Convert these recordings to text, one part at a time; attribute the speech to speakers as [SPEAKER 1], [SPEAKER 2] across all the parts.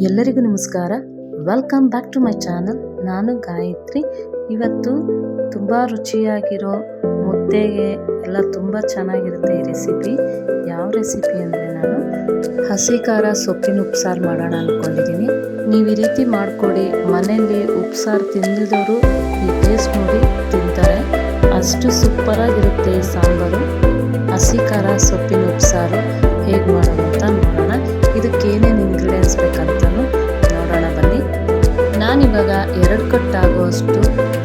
[SPEAKER 1] ಎಲ್ಲರಿಗೂ ನಮಸ್ಕಾರ. Welcome back to my channel ನಾನು ಗಾಯತ್ರಿ. ಇವತ್ತು ತುಂಬ ರುಚಿಯಾಗಿರೋ ಮುದ್ದೆಗೆ ಎಲ್ಲ ತುಂಬ ಚೆನ್ನಾಗಿರುತ್ತೆ ಈ ರೆಸಿಪಿ ಯಾವ ರೆಸಿಪಿ ಅಂದರೆ ನಾನು ಹಸಿ ಖಾರ ಸೊಪ್ಪಿನ ಉಪ್ಸಾರು ಮಾಡೋಣ ಅಂದ್ಕೊಂಡಿದ್ದೀನಿ ನೀವು ಈ ರೀತಿ ಮಾಡಿಕೊಡಿ. ಮನೆಯಲ್ಲಿ ಉಪ್ಸಾರು ತಿಂದಿದವರು ಈ ಟೇಸ್ಟ್ ನೋಡಿ ತಿಂತಾರೆ. ಅಷ್ಟು ಸೂಪರಾಗಿರುತ್ತೆ ಈ ಸಾಂಬಾರು. ಹಸಿ ಖಾರ ಸೊಪ್ಪಿನ ಉಪ್ಸಾರು. ಹೇಗೆ ಮಾಡೋದು ಅಂತ ನೋಡೋಣ. ಇದಕ್ಕೆ ಏನೇನು ಇಂಗ್ರೀಡಿಯೆಂಟ್ಸ್ ಬೇಕಂತಲೂ ನೋಡೋಣ ಬನ್ನಿ. ನಾನಿವಾಗ ಎರಡು ಕಟ್ ಆಗುವಷ್ಟು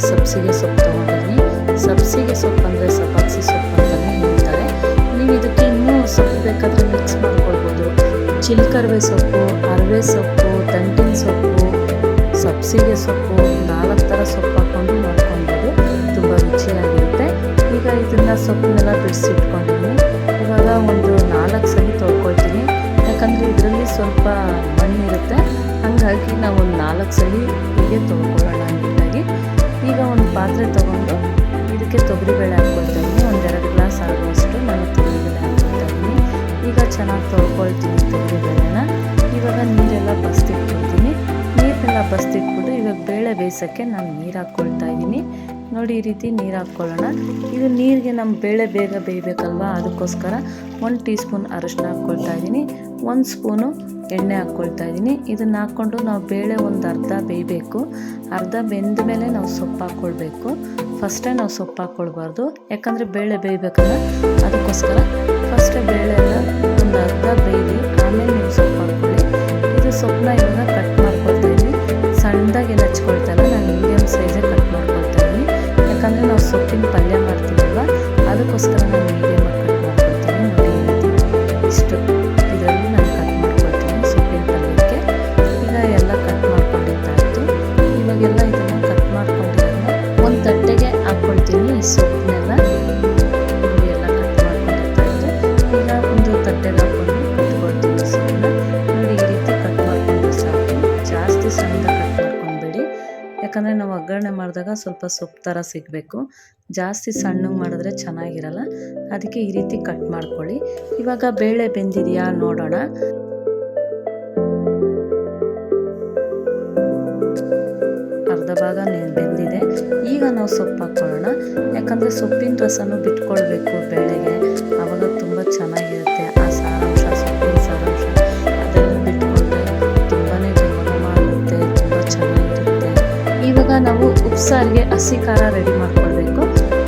[SPEAKER 1] ಸಬ್ಸಿಗೆ ಸೊಪ್ಪು ತೊಗೊಂಡಿದ್ದೀನಿ. ಸಬ್ಸಿಗೆ ಸೊಪ್ಪು ಅಂದರೆ ಸಬ್ಬಾಕ್ಸಿ ಸೊಪ್ಪು ಅಂತಲೇ ಹೇಳ್ತಾರೆ. ನೀವು ಇದಕ್ಕೆ ಇನ್ನೂ ಸೊಪ್ಪು ಬೇಕಾದರೆ ಮಿಕ್ಸ್ ಮಾಡ್ಕೊಳ್ಬೋದು. ಚಿಲ್ಕರ್ವೆ ಸೊಪ್ಪು, ಅರವೆ ಸೊಪ್ಪು ತಂಟಿನ ಸೊಪ್ಪು, ಸಬ್ಸಿಗೆ ಸೊಪ್ಪು ನಾಲ್ಕು ಥರ ಸೊಪ್ಪು ಹಾಕ್ಕೊಂಡು ಮಾಡ್ಕೊಬೋದು ತುಂಬ ರುಚಿಯಾಗಿರುತ್ತೆ. ಈಗ ಇದನ್ನು ಸೊಪ್ಪನ್ನೆಲ್ಲ ಬಿಡಿಸಿಟ್ಕೊಂಡಿದ್ದೀನಿ. ಇವಾಗ ಒಂದು ಯಾಕಂದರೆ ಇದರಲ್ಲಿ ಸ್ವಲ್ಪ ಮಣ್ಣಿರುತ್ತೆ. ಹಾಗಾಗಿ ನಾವು ಒಂದು ನಾಲ್ಕು ಸಲ ಹೀಗೆ ತೊಳ್ಕೊಳ್ಳೋಣ ನೀಟಾಗಿ ಈಗ ಒಂದು ಪಾತ್ರೆ ತೊಗೊಂಡು ಇದಕ್ಕೆ ತೊಗರಿಬೇಳೆ ಹಾಕ್ಕೊಳ್ತಾ ಇದ್ದೀನಿ. ಒಂದೆರಡು ಗ್ಲಾಸ್ ಆಗುವಷ್ಟು ನಾನು ತೊಗರಿಬೇಳೆ ಬೇಳೆ ಇದ್ದೀನಿ. ಈಗ ಚೆನ್ನಾಗಿ ತೊಳ್ಕೊಳ್ತೀನಿ ತೊಗರಿಬೇಳೆನ. ಇವಾಗ ನೀರೆಲ್ಲ ಬಸ್ತಿಟ್ಕೊಳ್ತೀನಿ ನೀರನ್ನೆಲ್ಲ ಬಸ್ತಿಟ್ಬಿಟ್ಟು ಇವಾಗ ಬೇಳೆ ಬೇಯಿಸೋಕ್ಕೆ ನಾನು ನೀರು ಹಾಕ್ಕೊಳ್ತಾ ಇದ್ದೀನಿ. ನೋಡಿ ಈ ರೀತಿ ನೀರು ಹಾಕ್ಕೊಳ್ಳೋಣ. ಇದು ನೀರಿಗೆ ನಮ್ಮ ಬೇಳೆ ಬೇಗ ಬೇಯಬೇಕಲ್ವಾ? ಅದಕ್ಕೋಸ್ಕರ ಒಂದು ಟೀ ಸ್ಪೂನ್ ಅರಿಶಿನ ಹಾಕ್ಕೊಳ್ತಾ ಇದ್ದೀನಿ. ಒಂದು ಸ್ಪೂನು ಎಣ್ಣೆ ಹಾಕ್ಕೊಳ್ತಾ ಇದ್ದೀನಿ. ಇದನ್ನು ಹಾಕ್ಕೊಂಡು ನಾವು ಬೇಳೆ ಒಂದು ಅರ್ಧ ಬೇಯಬೇಕು. ಅರ್ಧ ಬೆಂದ ಮೇಲೆ ನಾವು ಸೊಪ್ಪು ಹಾಕ್ಕೊಳ್ಬೇಕು. ಫಸ್ಟೇ ನಾವು ಸೊಪ್ಪು ಹಾಕ್ಕೊಳ್ಬಾರ್ದು. ಯಾಕಂದರೆ ಬೇಳೆ ಬೇಯಬೇಕಲ್ಲ, ಅದಕ್ಕೋಸ್ಕರ ಫಸ್ಟೇ ಬೇಳೆನ ಒಂದು ಅರ್ಧ ಬೇಯಿ ಆಮೇಲೆ ನೀವು ಸೊಪ್ಪು ಹಾಕ್ಕೊಳ್ಳಿ. ಇದು ಸೊಪ್ಪನ್ನ ಇವಾಗ ಕಟ್ ಮಾಡ್ಕೊಳ್ತಾ ಇದ್ದೀನಿ. ಸಣ್ಣದಾಗಿ ಏನು ನಾನು ಮೀಡಿಯಮ್ ಸೈಜೇ ಕಟ್ ಮಾಡ್ಕೊಳ್ತಾ ಇದ್ದೀನಿ. ಯಾಕಂದರೆ ನಾವು ಸೊಪ್ಪಿನ ಪಲ್ಯ ಮಾಡ್ತೀವಲ್ವ, ಅದಕ್ಕೋಸ್ಕರ ಮಾಡಿದಾಗ ಸ್ವಲ್ಪ ಸೊಪ್ಪು ಥರ ಸಿಗಬೇಕು. ಜಾಸ್ತಿ ಸಣ್ಣಗೆ ಮಾಡಿದ್ರೆ ಚೆನ್ನಾಗಿರಲ್ಲ. ಅದಕ್ಕೆ ಈ ರೀತಿ ಕಟ್ ಮಾಡ್ಕೊಳ್ಳಿ. ಇವಾಗ ಬೇಳೆ ಬೆಂದಿದೆಯಾ ನೋಡೋಣ. ಅರ್ಧ ಭಾಗ ಬೆಂದಿದೆ. ಈಗ ನಾವು ಸೊಪ್ಪು ಹಾಕ್ಕೊಳ್ಳೋಣ ಯಾಕಂದರೆ ಸೊಪ್ಪಿನ ರಸನೂ ಬಿಟ್ಕೊಳ್ಬೇಕು ಬೇಳೆಗೆ. ಆವಾಗ ತುಂಬ ಚೆನ್ನಾಗಿರುತ್ತೆ. ಆ ಸಾರಾಂಶ, ಸೊಪ್ಪಿನ ಸಾರಾಂಶ ಅದನ್ನು ಬಿಟ್ಕೊಂಡ್ರೆ ತುಂಬಾ ಬೇಗ ಮಾಡುತ್ತೆ, ತುಂಬ ಚೆನ್ನಾಗಿರುತ್ತೆ. ಇವಾಗ ನಾವು ಉಪ್ಸಾರಿಗೆ ಹಸಿ ಖಾರ ರೆಡಿ ಮಾಡ್ಕೊಳ್ಬೇಕು.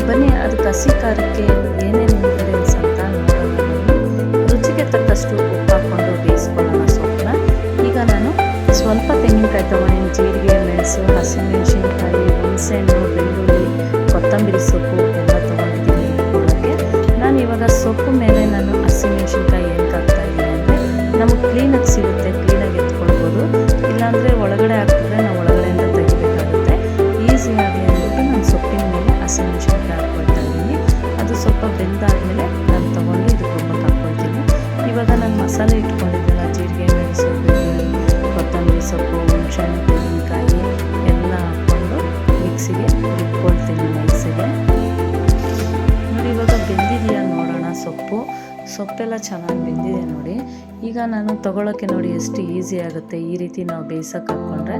[SPEAKER 1] ಬನ್ನಿ, ಅದಕ್ಕೆ ಹಸಿ ಖಾರಕ್ಕೆ ಏನೇನು ಇಂಗ್ರೀಡಿಯೆಂಟ್ಸ್ ಅಂತ. ರುಚಿಗೆ ತಕ್ಕಷ್ಟು ಉಪ್ಪು ಹಾಕ್ಕೊಂಡು ಬೇಯಿಸ್ಕೊಳ್ಳೋಣ ಸೊಪ್ಪನ್ನ. ಈಗ ನಾನು ಸ್ವಲ್ಪ ತೆಂಗಿನಕಾಯಿ ತೊಗೊಂಡಿನಿ. ಜೀರಿಗೆ, ಮೆಣಸು, ಹಸಿಮೆಣಸಿನ್ಕಾಯಿ, ಹುಣಸೆಹಣ್ಣು, ಬೆಳ್ಳುಳ್ಳಿ, ಕೊತ್ತಂಬರಿ ಸೊಪ್ಪು ಎಲ್ಲ ತೊಗೊಂಡಿದ್ದೀನಿ. ನಾನು ಇವಾಗ ಸೊಪ್ಪು ಸೊಪ್ಪೆಲ್ಲ ಚೆನ್ನಾಗಿ ಬೆಂದಿದೆ ನೋಡಿ. ಈಗ ನಾನು ತಗೊಳ್ಳೋಕ್ಕೆ ನೋಡಿ ಎಷ್ಟು ಈಸಿ ಆಗುತ್ತೆ. ಈ ರೀತಿ ನಾವು ಬೇಯಿಸೋಕೆ ಹಾಕ್ಕೊಂಡ್ರೆ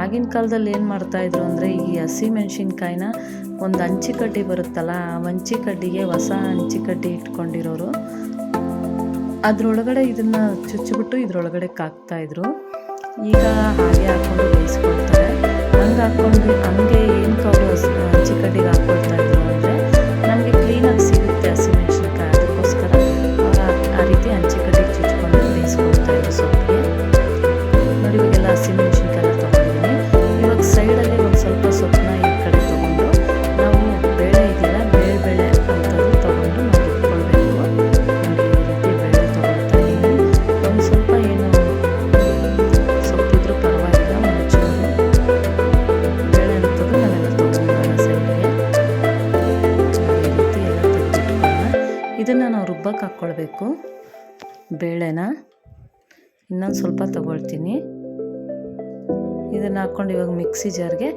[SPEAKER 1] ಆಗಿನ ಕಾಲದಲ್ಲಿ ಏನು ಮಾಡ್ತಾಯಿದ್ರು ಅಂದರೆ, ಈ ಹಸಿ ಮೆಣಸಿನ್ಕಾಯಿನ ಒಂದು ಹಂಚಿಕಡ್ಡಿ ಬರುತ್ತಲ್ಲ, ಆ ಹಂಚಿಕಡ್ಡಿಗೆ ಹೊಸ ಹಂಚಿಕಡ್ಡಿ ಇಟ್ಕೊಂಡಿರೋರು. ಅದರೊಳಗಡೆ ಇದನ್ನು ಚುಚ್ಚಿಬಿಟ್ಟು ಇದರೊಳಗಡೆ ಕಾಕ್ತಾಯಿದ್ರು ಈಗ ಹಾಗೆ ಹಾಕ್ಕೊಂಡು ಬೇಯಿಸ್ಕೊಳ್ತಾರೆ. ಹಂಗೆ ಹಾಕ್ಕೊಂಡು ಹಂಗೆ ಏನು ಕಾಲು ಹಸಿ ಹಂಚಿಕಡ್ಡಿಗೆ ಹಾಕ್ಕೊಳ್ತಾ ಹಾಕ್ಕೊಳ್ಬೇಕು ಬೇಳೆನ ಇನ್ನೊಂದು ಸ್ವಲ್ಪ ತಗೊಳ್ತೀನಿ. ಇದನ್ನು ಹಾಕ್ಕೊಂಡು ಇವಾಗ ಮಿಕ್ಸಿ ಜಾರ್ಗೆ,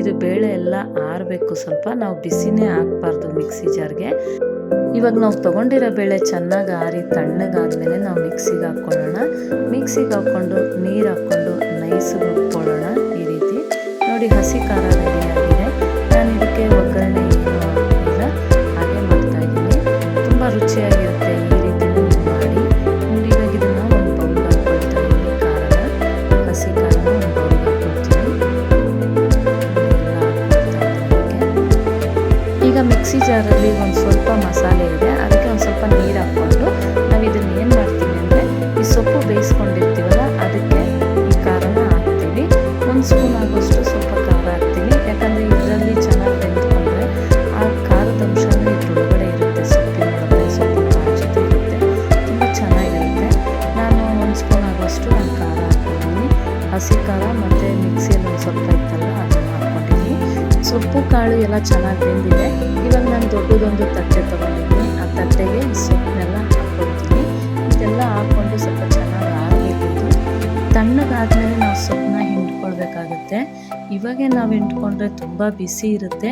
[SPEAKER 1] ಇದು ಬೇಳೆ ಎಲ್ಲ ಆರಬೇಕು ಸ್ವಲ್ಪ, ನಾವು ಬಿಸಿನೇ ಹಾಕ್ಬಾರ್ದು ಮಿಕ್ಸಿ ಜಾರ್ಗೆ. ಇವಾಗ ನಾವು ತೊಗೊಂಡಿರೋ ಬೇಳೆ ಚೆನ್ನಾಗಿ ಆರಿ, ತಣ್ಣಗಾದ್ಮೇಲೆ ನಾವು ಮಿಕ್ಸಿಗೆ ಹಾಕ್ಕೊಳ್ಳೋಣ. ಮಿಕ್ಸಿಗೆ ಹಾಕ್ಕೊಂಡು ನೀರು ಹಾಕ್ಕೊಂಡು ನೈಸಿಗೆ ರುಬ್ಕೊಳ್ಳೋಣ ಈ ರೀತಿ. ನೋಡಿ ಹಸಿ ಖಾರ ಚೆನ್ನಾಗಿರುತ್ತೆ. ನಾನು ಒಂದು ಸ್ಪೂನ್ ಆಗೋಷ್ಟು ನಾನು ಖಾರ ಹಾಕ್ಕೊಂಡಿದ್ದೀನಿ ಹಸಿ ಖಾರ ಮತ್ತು ಮಿಕ್ಸಿಯಲ್ಲಿ ಒಂದು ಸ್ವಲ್ಪ ಇತ್ತಲ್ಲ ಅದನ್ನು ಹಾಕ್ಕೊಂಡಿದ್ದೀನಿ ಸೊಪ್ಪು, ಕಾಳು ಎಲ್ಲ ಚೆನ್ನಾಗಿ ಬೆಂದಿದೆ. ಇವಾಗ ನಾನು ದೊಡ್ಡದೊಂದು ತಟ್ಟೆ ತೊಗೊಂಡಿದ್ದೀನಿ. ಆ ತಟ್ಟೆಗೆ ಸೊಪ್ಪನ್ನೆಲ್ಲ ಹಾಕ್ಕೊಳ್ತೀನಿ ಇದೆಲ್ಲ ಹಾಕ್ಕೊಂಡು ಸ್ವಲ್ಪ ಚೆನ್ನಾಗಿ ಆಗಿಬಿಟ್ಟು ತಣ್ಣಗಾದ್ಮೇಲೆ ನಾವು ಸೊಪ್ಪನ್ನ ಹಿಂಡ್ಕೊಳ್ಬೇಕಾಗುತ್ತೆ. ಇವಾಗೆ ನಾವು ಹಿಂಡ್ಕೊಂಡ್ರೆ ತುಂಬ ಬಿಸಿ ಇರುತ್ತೆ.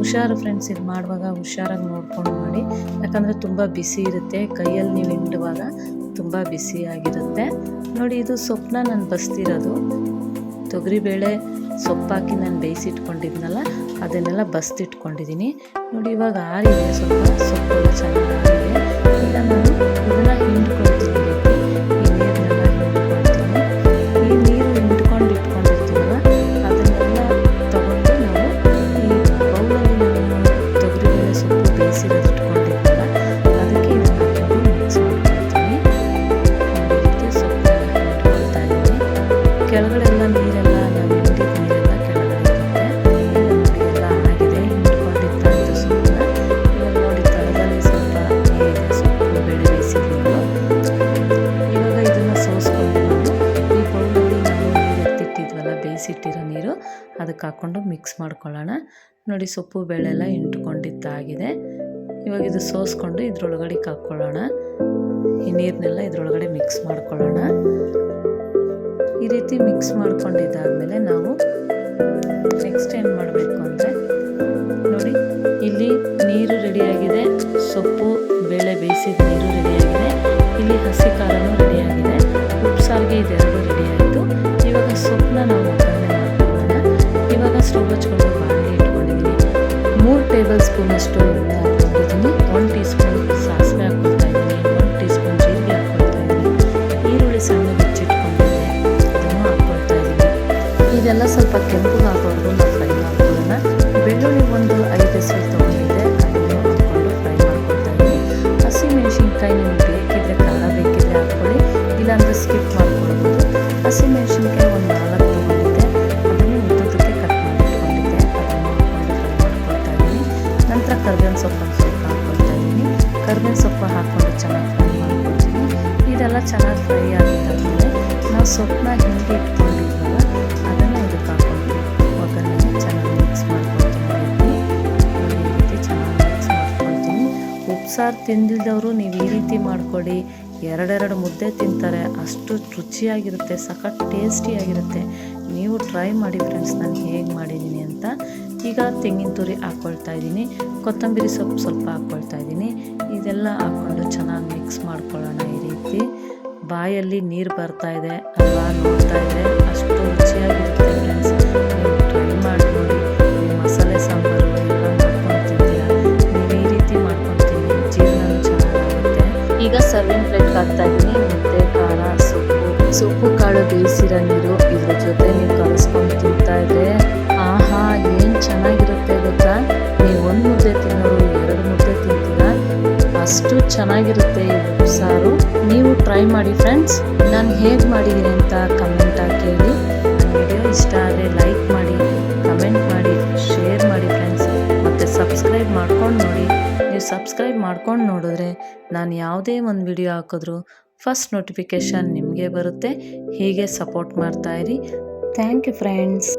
[SPEAKER 1] ಹುಷಾರು ಫ್ರೆಂಡ್ಸ್ ಇದು ಮಾಡುವಾಗ ಹುಷಾರಾಗಿ ನೋಡ್ಕೊಂಡು ಮಾಡಿ. ಯಾಕಂದರೆ ತುಂಬ ಬಿಸಿ ಇರುತ್ತೆ. ಕೈಯಲ್ಲಿ ನೀವು ಹಿಂಡುವಾಗ ತುಂಬ ಬಿಸಿಯಾಗಿರುತ್ತೆ ನೋಡಿ, ಇದು ಸೊಪ್ಪನ್ನ ನಾನು ಬಸ್ತಿರೋದು. ತೊಗರಿಬೇಳೆ ಸೊಪ್ಪಾಕಿ ನಾನು ಬೇಯಿಸಿಟ್ಕೊಂಡಿದ್ನಲ್ಲ, ಅದನ್ನೆಲ್ಲ ಬಸ್ತಿಟ್ಕೊಂಡಿದ್ದೀನಿ ನೋಡಿ, ಇವಾಗ ಆರಿದೆ ಸ್ವಲ್ಪ ಸೊಪ್ಪು ಚೆನ್ನಾಗಿ ಈಗ ನಾನು ಇದನ್ನು ಹಿಂಡ್ಕೊಳ್ತೀನಿ. ಅದಕ್ಕೆ ಹಾಕ್ಕೊಂಡು ಮಿಕ್ಸ್ ಮಾಡ್ಕೊಳ್ಳೋಣ. ನೋಡಿ ಸೊಪ್ಪು ಬೇಳೆ ಎಲ್ಲ ಇಂಟುಕೊಂಡಿದ್ದಾಗಿದೆ ಇವಾಗ ಇದು ಸೋಸ್ಕೊಂಡು ಇದ್ರೊಳಗಡೆ ಹಾಕ್ಕೊಳ್ಳೋಣ. ಈ ನೀರನ್ನೆಲ್ಲ ಇದ್ರೊಳಗಡೆ ಮಿಕ್ಸ್ ಮಾಡ್ಕೊಳ್ಳೋಣ. ಈ ರೀತಿ ಮಿಕ್ಸ್ ಮಾಡ್ಕೊಂಡಿದ್ದಾದಮೇಲೆ ನಾವು ನೆಕ್ಸ್ಟ್ ಏನು ಮಾಡಬೇಕು ಅಂದರೆ, ನೋಡಿ ಇಲ್ಲಿ ನೀರು ರೆಡಿಯಾಗಿದೆ. ಸೊಪ್ಪು, ಬೇಳೆ ಬೇಯಿಸಿದ ನೀರು ರೆಡಿಯಾಗಿದೆ. ಇಲ್ಲಿ ಹಸಿ ಖಾರನೂ ರೆಡಿಯಾಗಿದೆ. ಉಪ್ಪು ಸಾರಿಗೆ ಇದೆರಡು ಸ್ವಲ್ಪ ಕೆಂಪು ಆಗೋವರೆಗೂ ನಾವು ಫ್ರೈ ಮಾಡ್ಕೊಳ್ಳೋಣ. ಬೆಳ್ಳುಳ್ಳಿ ಒಂದು ಐದು ಹೆಸರು ತೊಗೊಂಡಿದ್ದೆ, ಅದನ್ನು ಹಾಕ್ಕೊಂಡು ಫ್ರೈ ಮಾಡ್ಕೊಳ್ತಾ ಇದ್ದೀನಿ. ಹಸಿ ಮೆಣಸಿನ್ಕಾಯಿ ನಿಮ್ಗೆ ಬೇಕಿದ್ರೆ ಖಾರ ಬೇಕಿದ್ರೆ ಹಾಕ್ಕೊಳ್ಳಿ, ಇಲ್ಲಾಂದರೆ ಸ್ಕಿಪ್ ಮಾಡ್ಕೊಳ್ಬೋದು. ಹಸಿ ಮೆಣಸಿನ್ಕಾಯಿ ಒಂದು ನಾಲ್ಕು ತೊಗೊಂಡಿದ್ದೆ, ಅದನ್ನು ಉದ್ದಕ್ಕೆ ಕಟ್ ಮಾಡಿ ಇಟ್ಕೊಂಡಿದ್ದೆ ಅದನ್ನು ಹಾಕ್ಕೊಂಡು ಫ್ರೈ ಮಾಡ್ಕೊಳ್ತಾ ಇದ್ದೀನಿ. ನಂತರ ಕರ್ಬೇವಿನ ಸೊಪ್ಪು ಸ್ವಲ್ಪ ಹಾಕ್ಕೊಳ್ತಾ ಇದ್ದೀನಿ. ಕರ್ಬೇವಿನ ಸೊಪ್ಪು ಹಾಕ್ಕೊಂಡು ಚೆನ್ನಾಗಿ ಫ್ರೈ ಮಾಡ್ಕೊಳ್ತೀನಿ. ಇದೆಲ್ಲ ಚೆನ್ನಾಗಿ ಫ್ರೈ ಆಗಿದ್ದಾದಮೇಲೆ ನಾವು ಸೊಪ್ಪನ್ನ ಹಿಂಗೆ ಇಟ್ಕೊಂಡಿದ್ವಲ್ಲ ಉಪ್ಸಾರು ತಿಂದಿದ್ದವರು ನೀವು ಈ ರೀತಿ ಮಾಡಿಕೊಡಿ. ಎರಡೆರಡು ಮುದ್ದೆ ತಿಂತಾರೆ. ಅಷ್ಟು ರುಚಿಯಾಗಿರುತ್ತೆ, ಸಖತ್ ಟೇಸ್ಟಿಯಾಗಿರುತ್ತೆ. ನೀವು ಟ್ರೈ ಮಾಡಿ ಫ್ರೆಂಡ್ಸ್, ನಾನು ಹೇಗೆ ಮಾಡಿದ್ದೀನಿ ಅಂತ. ಈಗ ತೆಂಗಿನ ತುರಿ ಹಾಕ್ಕೊಳ್ತಾ ಇದ್ದೀನಿ ಕೊತ್ತಂಬರಿ ಸೊಪ್ಪು ಸ್ವಲ್ಪ ಹಾಕ್ಕೊಳ್ತಾ ಇದ್ದೀನಿ ಇದೆಲ್ಲ ಹಾಕ್ಕೊಂಡು ಚೆನ್ನಾಗಿ ಮಿಕ್ಸ್ ಮಾಡ್ಕೊಳ್ಳೋಣ ಈ ರೀತಿ. ಬಾಯಲ್ಲಿ ನೀರು ಬರ್ತಾ ಇದೆ ಅಲ್ವಾ ನೋಡ್ತಾ ಇದೆ. ಅಷ್ಟು ಈಗ ಸರ್ವಿಂಗ್ ಪ್ಲೇಟ್ ಹಾಕ್ತಾ ಇದ್ದೀನಿ. ಮುದ್ದೆ ಖಾರ ಸೊಪ್ಪು. ಸೊಪ್ಪು, ಕಾಳು ಬೇಯಿಸಿರೋ ನೀರು ಇದ್ರ ಜೊತೆ ನೀವು ಕಲಿಸ್ಕೊಂಡು ತಿಂತಾ ಇದ್ರೆ ಆಹಾ, ಏನು ಚೆನ್ನಾಗಿರುತ್ತೆ ಗೊತ್ತಾ? ನೀವು ಒಂದು ಮುದ್ದೆ ತಿನ್ನೋರು ಎರಡು ಮುದ್ದೆ ತಿಂತೀರಾ? ಅಷ್ಟು ಚೆನ್ನಾಗಿರುತ್ತೆ ಈ ಸಾರು. ನೀವು ಟ್ರೈ ಮಾಡಿ ಫ್ರೆಂಡ್ಸ್ ನಾನು ಹೇಗೆ ಮಾಡಿದ್ದೀನಿ ಅಂತ ಕಮೆಂಟ್ ಹಾಕಿ ಹೇಳಿ. ವಿಡಿಯೋ ಇಷ್ಟ ಆದರೆ ಮಾಡ್ಕೊಂಡು ನೋಡಿದ್ರೆ ನಾನು ಯಾವುದೇ ಒಂದು ವಿಡಿಯೋ ಹಾಕಿದ್ರು ಫಸ್ಟ್ ನೋಟಿಫಿಕೇಷನ್ ನಿಮಗೆ ಬರುತ್ತೆ, ಹೀಗೆ ಸಪೋರ್ಟ್ ಮಾಡ್ತಾಯಿರಿ ಥ್ಯಾಂಕ್ ಯು ಫ್ರೆಂಡ್ಸ್